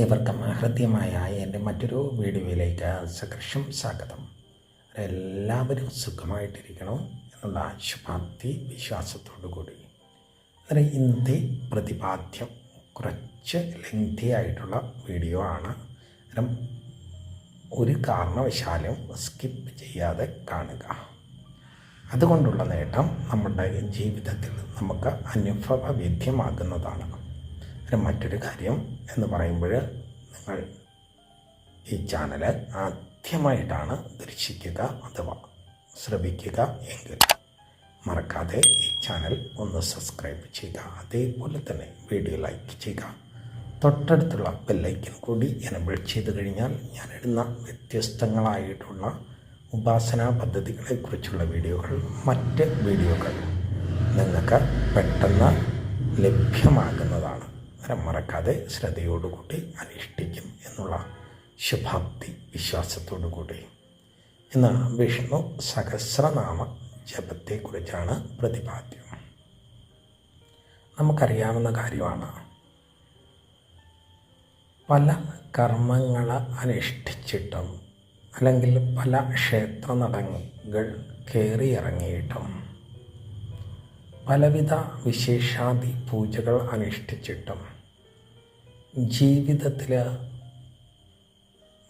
ഏവർക്കും ഹൃദ്യമായ എന്റെ മറ്റൊരു വീഡിയോയിലേക്ക് സകർഷം സ്വാഗതം. എല്ലാവരും സുഖമായിട്ടിരിക്കണം എന്നുള്ള ശുഭാപ്തി വിശ്വാസത്തോടു കൂടി. അന്നേരം ഇന്നത്തെ പ്രതിപാദ്യം കുറച്ച് ലെങ്തി ആയിട്ടുള്ള വീഡിയോ ആണ്. അന്നേരം ഒരു കാരണവശാലും സ്കിപ്പ് ചെയ്യാതെ കാണുക. അതുകൊണ്ടുള്ള നേട്ടം നമ്മുടെ ജീവിതത്തിൽ നമുക്ക് അനുഭവവേദ്യമാകുന്നതാണ്. പിന്നെ മറ്റൊരു കാര്യം എന്ന് പറയുമ്പോൾ നിങ്ങൾ ഈ ചാനൽ ആദ്യമായിട്ടാണ് ദർശിക്കുക അഥവാ ശ്രമിക്കുക എങ്കിൽ മറക്കാതെ ഈ ചാനൽ ഒന്ന് സബ്സ്ക്രൈബ് ചെയ്യുക. അതേപോലെ തന്നെ വീഡിയോ ലൈക്ക് ചെയ്യുക. തൊട്ടടുത്തുള്ള ബെല്ലൈക്കൻ കൂടി എനബിൾ ചെയ്ത് കഴിഞ്ഞാൽ ഞാൻ ഇടുന്ന വ്യത്യസ്തങ്ങളായിട്ടുള്ള ഉപാസനാ പദ്ധതികളെക്കുറിച്ചുള്ള വീഡിയോകൾ മറ്റ് വീഡിയോകൾ നിങ്ങൾക്ക് പെട്ടെന്ന് ലഭ്യമാകുന്നതാണ് അന്നേരം മറക്കാതെ ശ്രദ്ധയോടുകൂടി അനുഷ്ഠിക്കും എന്നുള്ള ശുഭാപ്തി വിശ്വാസത്തോടു കൂടി ഇന്ന് വിഷ്ണു സഹസ്രനാമ ജപത്തെക്കുറിച്ചാണ് പ്രതിപാദ്യം. നമുക്കറിയാവുന്ന കാര്യമാണ്. പല കർമ്മങ്ങൾ അനുഷ്ഠിച്ചിട്ടും അല്ലെങ്കിൽ പല ക്ഷേത്ര നടങ്ങൾ കയറിയിറങ്ങിയിട്ടും പലവിധ വിശേഷാദി പൂജകൾ അനുഷ്ഠിച്ചിട്ടും ജീവിതത്തിൽ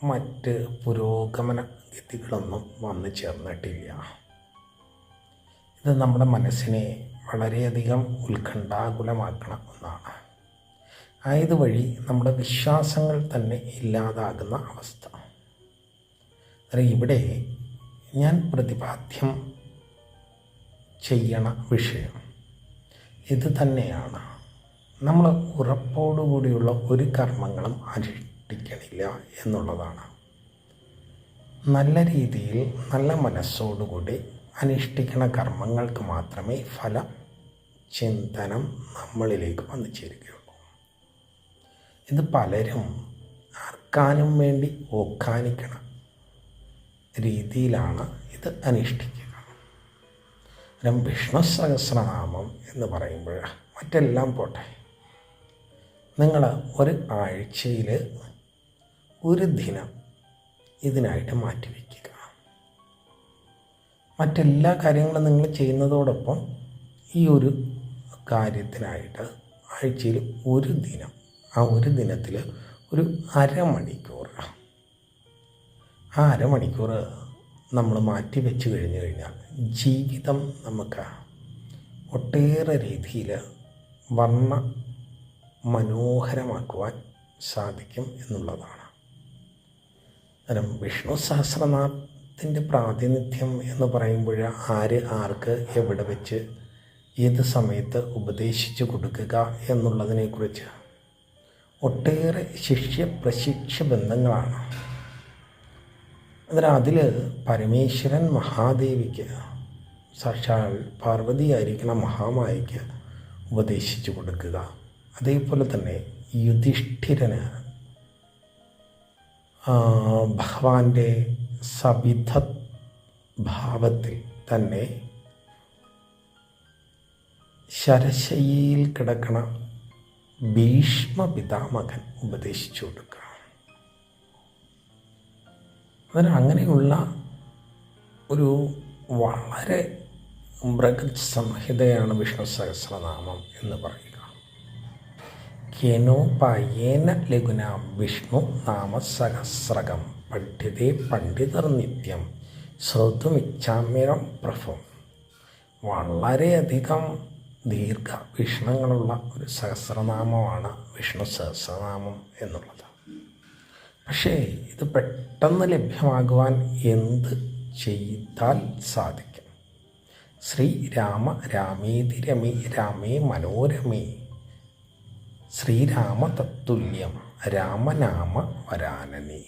മറ്റ് പുരോഗമന ഗതികളൊന്നും വന്നു ചേർന്നിട്ടില്ല. ഇത് നമ്മുടെ മനസ്സിനെ വളരെയധികം ഉത്കണ്ഠാകുലമാക്കണ ഒന്നാണ്. ആയതുവഴി നമ്മുടെ വിശ്വാസങ്ങൾ തന്നെ ഇല്ലാതാകുന്ന അവസ്ഥ. ഇവിടെ ഞാൻ പ്രതിപാദ്യം ചെയ്യണ വിഷയം ഇത് തന്നെയാണ്. നമ്മൾ ഉറപ്പോടുകൂടിയുള്ള ഒരു കർമ്മങ്ങളും അനുഷ്ഠിക്കണില്ല എന്നുള്ളതാണ്. നല്ല രീതിയിൽ നല്ല മനസ്സോടുകൂടി അനുഷ്ഠിക്കുന്ന കർമ്മങ്ങൾക്ക് മാത്രമേ ഫല ചിന്തനം നമ്മളിലേക്ക് വന്നു ചേരുകയുള്ളൂ. ഇത് പലരും ആർക്കാനും വേണ്ടി ഓക്കാനിക്കണം രീതിയിലാണ് ഇത് അനുഷ്ഠിക്കുക. വിഷ്ണു സഹസ്രനാമം എന്ന് പറയുമ്പോൾ മറ്റെല്ലാം പോട്ടെ. നിങ്ങൾ ഒരു ആഴ്ചയിൽ ഒരു ദിനം ഇതിനായിട്ട് മാറ്റിവെക്കുക മറ്റെല്ലാ കാര്യങ്ങളും നിങ്ങൾ ചെയ്യുന്നതോടൊപ്പം ഈ ഒരു കാര്യത്തിനായിട്ട് ആഴ്ചയിൽ ഒരു ദിനം ആ ഒരു ദിനത്തിൽ ഒരു അരമണിക്കൂർ ആ അരമണിക്കൂർ നമ്മൾ മാറ്റി വെച്ച് കഴിഞ്ഞു കഴിഞ്ഞാൽ ജീവിതം നമുക്ക് ഒട്ടേറെ രീതിയിൽ വർണ മനോഹരമാക്കുവാൻ സാധിക്കും എന്നുള്ളതാണ്. അന്നേരം വിഷ്ണു സഹസ്രനാഥത്തിന്റെ പ്രാതിനിധ്യം എന്ന് പറയുമ്പോൾ ആര് ആർക്ക് എവിടെ വെച്ച് ഏത് സമയത്ത് ഉപദേശിച്ചു കൊടുക്കുക എന്നുള്ളതിനെക്കുറിച്ച് ഒട്ടേറെ ശിഷ്യ പ്രശിക്ഷ ബന്ധങ്ങളാണ്. അന്നേരം അതിൽ പരമേശ്വരൻ മഹാദേവിക്ക് സാക്ഷാൽ പാർവതിയായിരിക്കണം മഹാമായിക്ക് ഉപദേശിച്ചു കൊടുക്കുക. അതേപോലെ തന്നെ യുധിഷ്ഠിരനാണ് ഭഗവാന്റെ സവിധ ഭാവത്തിൽ തന്നെ ശരശയിൽ കിടക്കണ ഭീഷ്മ പിതാമകൻ ഉപദേശിച്ചു കൊടുക്കുക. അതിന് അങ്ങനെയുള്ള ഒരു വളരെ മൃഗസംഹിതയാണ് സംഹിതയാണ് വിഷ്ണു സഹസ്രനാമം എന്ന് പറയുക കേനോപായേന ലഘുന വിഷ്ണു നാമസഹസ്രകം പഠ്യതേ പണ്ഡിതർ നിത്യം ശ്രോതുമിച്ഛാമ്യരം പ്രഭം. വളരെയധികം ദീർഘ വീക്ഷണങ്ങളുള്ള ഒരു സഹസ്രനാമമാണ് വിഷ്ണു സഹസ്രനാമം എന്നുള്ളത്. പക്ഷേ ഇത് പെട്ടെന്ന് ലഭ്യമാകുവാൻ എന്ത് ചെയ്താൽ സാധിക്കും? ശ്രീരാമ രാമേതി രമേ രാമേ മനോരമേ ശ്രീരാമ തത്തുല്യം രാമനാമ വരാനനി.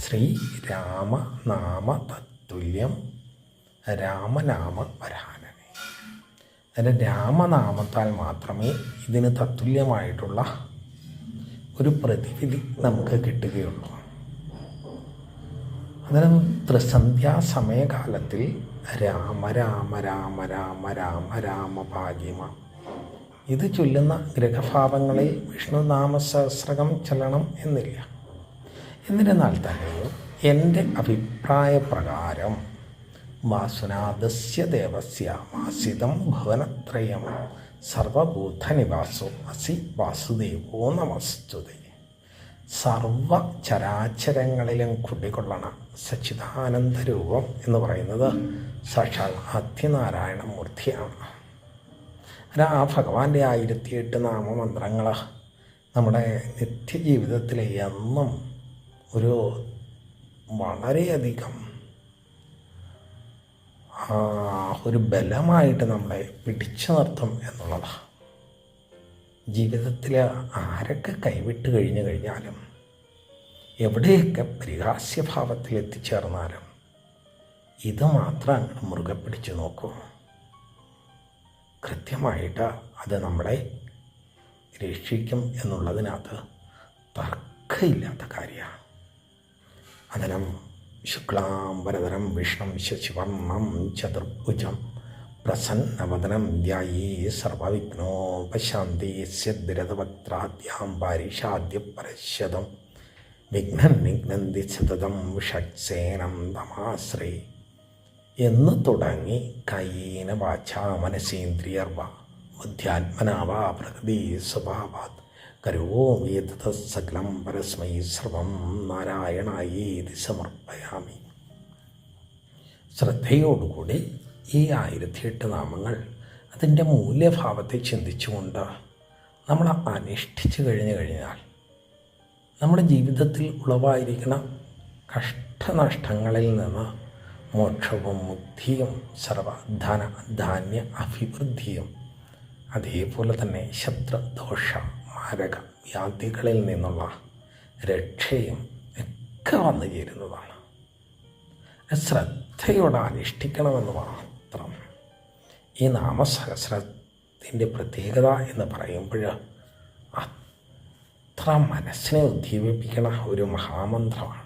ശ്രീരാമ നാമ തത്തുല്യം രാമനാമ വരാനനി. അതിന്റെ രാമനാമത്താൽ മാത്രമേ ഇതിന് തത്തുല്യമായിട്ടുള്ള ഒരു പ്രതിവിധി നമുക്ക് കിട്ടുകയുള്ളൂ. അന്നേരം ത്രിസന്ധ്യാ സമയകാലത്തിൽ രാമ രാമ രാമ രാമ രാമ രാമ ഇത് ചൊല്ലുന്ന ഗ്രഹഭാവങ്ങളെ വിഷ്ണു നാമസഹസ്രകം ചെല്ലണം എന്നില്ല. എന്നിരുന്നാൽ തന്നെയും എന്റെ അഭിപ്രായ പ്രകാരം വാസുനാഥസ്യ ദേവസ്യ വാസിതം ഭുവനത്രയം സർവഭൂതനിവാസോ അസി വാസുദേവോ നമസ്തുതേ. സർവ ചരാചരങ്ങളിലും കുടികൊള്ളണ സച്ചിദാനന്ദ രൂപം എന്ന് പറയുന്നത് സാക്ഷാൽ ആദ്യനാരായണ മൂർത്തിയാണ്. അത് ആ ഭഗവാന്റെ ആയിരത്തിയെട്ട് നാമമന്ത്രങ്ങൾ നമ്മുടെ നിത്യജീവിതത്തിൽ എന്നും ഒരു വളരെയധികം ഒരു ബലമായിട്ട് നമ്മളെ പിടിച്ചു നിർത്തും എന്നുള്ളതാണ് ജീവിതത്തിൽ ആരൊക്കെ കൈവിട്ട് കഴിഞ്ഞു കഴിഞ്ഞാലും എവിടെയൊക്കെ പരിഹാസ്യഭാവത്തിൽ എത്തിച്ചേർന്നാലും ഇത് മാത്രം അങ്ങോട്ട് മുറുകെ പിടിച്ചു നോക്കൂ. കൃത്യമായിട്ട് അത് നമ്മളെ രക്ഷിക്കും എന്നുള്ളതിനകത്ത് തർക്കമില്ലാത്ത കാര്യമാണ്. അനനം ശുക്ലാംബരധരം വിഷ്ണം ശശിവർണം ചതുർഭുജം പ്രസന്നവദനം ധ്യായേ സർവവിഘ്നോപശാന്തി സിദ്ധിരഥവക്ത്രാദ്യാം പാരിഷാദ്യ പരശ്യതം വിഘ്നം വിഘ്നന്തി സതതം ഷട്സേനം തമാശ്രേ എന്ന് തുടങ്ങി. കയ്യേന വാച മനസേന്ദ്രിയർവ ബുദ്ധ്യാത്മനാവ പ്രകൃതി സ്വഭാവാത്. കരോമി സകലം പരസ്മൈ സർവം നാരായണായി സമർപ്പയാമി. ശ്രദ്ധയോടുകൂടി ഈ ആയിരത്തിയെട്ട് നാമങ്ങൾ അതിന്റെ മൂല്യഭാവത്തെ ചിന്തിച്ചുകൊണ്ട് നമ്മൾ അനുഷ്ഠിച്ചു കഴിഞ്ഞു കഴിഞ്ഞാൽ നമ്മുടെ ജീവിതത്തിൽ ഉളവായിരിക്കുന്ന കഷ്ടനഷ്ടങ്ങളിൽ നിന്ന് മോക്ഷവും മുക്തിയും സർവധന ധാന്യ അഭിവൃദ്ധിയും. അതേപോലെ തന്നെ ശത്രുദോഷ മാരക വ്യാധികളിൽ നിന്നുള്ള രക്ഷയും ഒക്കെ വന്നു ചേരുന്നതാണ്. ശ്രദ്ധയോടെ അനുഷ്ഠിക്കണമെന്ന് മാത്രം ഈ നാമസഹസ്രത്തിന്റെ പ്രത്യേകത എന്ന് പറയുമ്പോൾ അത്ര മനസ്സിനെ ഉദ്ദീപിപ്പിക്കണ ഒരു മഹാമന്ത്രമാണ്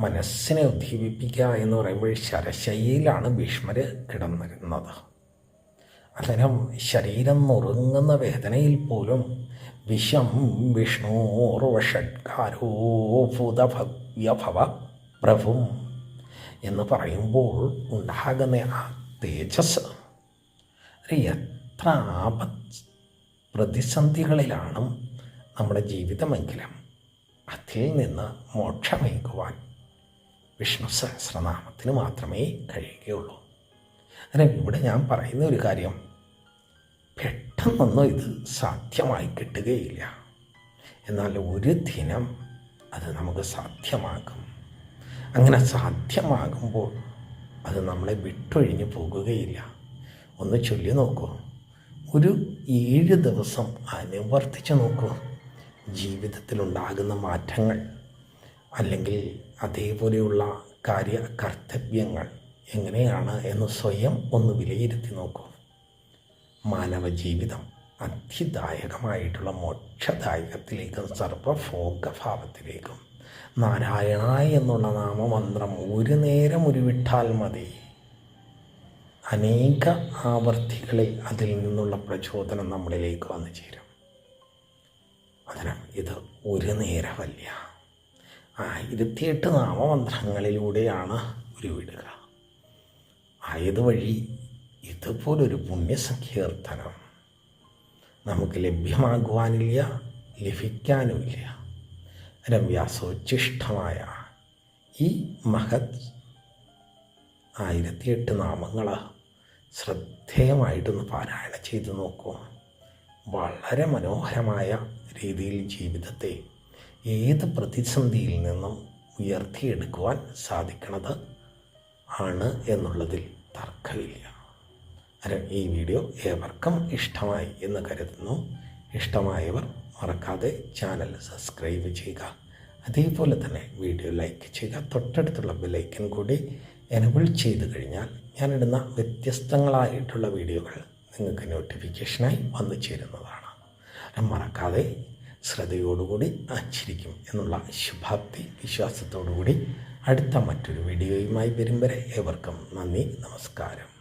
മനസ്സിനെ ഉദ്ദീപിപ്പിക്കുക എന്ന് പറയുമ്പോൾ ശരശയിലാണ് ഭീഷ്മർ കിടന്നിരുന്നത്. അന്നേരം ശരീരം നുറുങ്ങുന്ന വേദനയിൽ പോലും വിഷം വിഷ്ണു ഭൂതഭവ്യഭവ പ്രഭും എന്ന് പറയുമ്പോൾ ഉണ്ടാകുന്ന ആ തേജസ് എത്ര ആപ പ്രതിസന്ധികളിലാണ് നമ്മുടെ ജീവിതമെങ്കിലും അതിൽ നിന്ന് മോക്ഷമേകുവാൻ വിഷ്ണു സഹസ്രനാമത്തിന് മാത്രമേ കഴിയുകയുള്ളൂ. അങ്ങനെ ഇവിടെ ഞാൻ പറയുന്ന ഒരു കാര്യം. പെട്ടെന്നൊന്നും ഇത് സാധ്യമായി കിട്ടുകയില്ല. എന്നാൽ ഒരു ദിനം അത് നമുക്ക് സാധ്യമാകും. അങ്ങനെ സാധ്യമാകുമ്പോൾ അത് നമ്മളെ വിട്ടൊഴിഞ്ഞു പോകുകയില്ല. ഒന്ന് ചൊല്ലി നോക്കൂ. ഒരു ഏഴ് ദിവസം അനുവർത്തിച്ച് നോക്കൂ. ജീവിതത്തിലുണ്ടാകുന്ന മാറ്റങ്ങൾ അല്ലെങ്കിൽ അതേപോലെയുള്ള കാര്യ കർത്തവ്യങ്ങൾ എങ്ങനെയാണ് എന്ന് സ്വയം ഒന്ന് വിലയിരുത്തി നോക്കൂ. മാനവ ജീവിതം അതിദായകമായിട്ടുള്ള മോക്ഷദായകത്തിലേക്കും സർവഭോഗഭാവത്തിലേക്കും. നാരായണ എന്നുള്ള നാമമന്ത്രം ഒരു നേരം ഉരുവിട്ടാൽ മതി. അനേക ആവർത്തികളിൽ അതിൽ നിന്നുള്ള പ്രചോദനം നമ്മളിലേക്ക് വന്നു ചേരും. അതിനാൽ ഇത് ഒരു നേരമല്ല. ആയിരത്തിയെട്ട് നാമമന്ത്രങ്ങളിലൂടെയാണ് ഉരുവിടുക. ആയതുവഴി ഇതുപോലൊരു പുണ്യസങ്കീർത്തനം നമുക്ക് ലഭ്യമാകുവാനില്ല ലഭിക്കാനുമില്ല. രമ്യാസോച്ഛിഷ്ടമായ ഈ മഹത് ആയിരത്തിയെട്ട് നാമങ്ങൾ ശ്രദ്ധേയമായിട്ടൊന്ന് പാരായണം ചെയ്തു നോക്കൂ. വളരെ മനോഹരമായ രീതിയിൽ ജീവിതത്തെ ഏത് പ്രതിസന്ധിയിൽ നിന്നും ഉയർത്തിയെടുക്കുവാൻ സാധിക്കണത് ആണ് എന്നുള്ളതിൽ തർക്കമില്ല. ഈ വീഡിയോ ഏവർക്കും ഇഷ്ടമായി എന്ന് കരുതുന്നു. ഇഷ്ടമായവർ മറക്കാതെ ചാനൽ സബ്സ്ക്രൈബ് ചെയ്യുക. അതേപോലെ തന്നെ വീഡിയോ ലൈക്ക് ചെയ്യുക. തൊട്ടടുത്തുള്ള ബെലൈക്കൻ കൂടി എനബിൾ ചെയ്ത് കഴിഞ്ഞാൽ ഞാനിടുന്ന വ്യത്യസ്തങ്ങളായിട്ടുള്ള വീഡിയോകൾ നിങ്ങൾക്ക് നോട്ടിഫിക്കേഷനായി വന്നു ചേരുന്നതാണ്. മറക്കാതെ ശ്രദ്ധയോടുകൂടി ആചരിക്കും എന്നുള്ള ശുഭാപ്തി വിശ്വാസത്തോടുകൂടി അടുത്ത മറ്റൊരു വീഡിയോയുമായി വരും വരെ ഏവർക്കും നന്ദി നമസ്കാരം.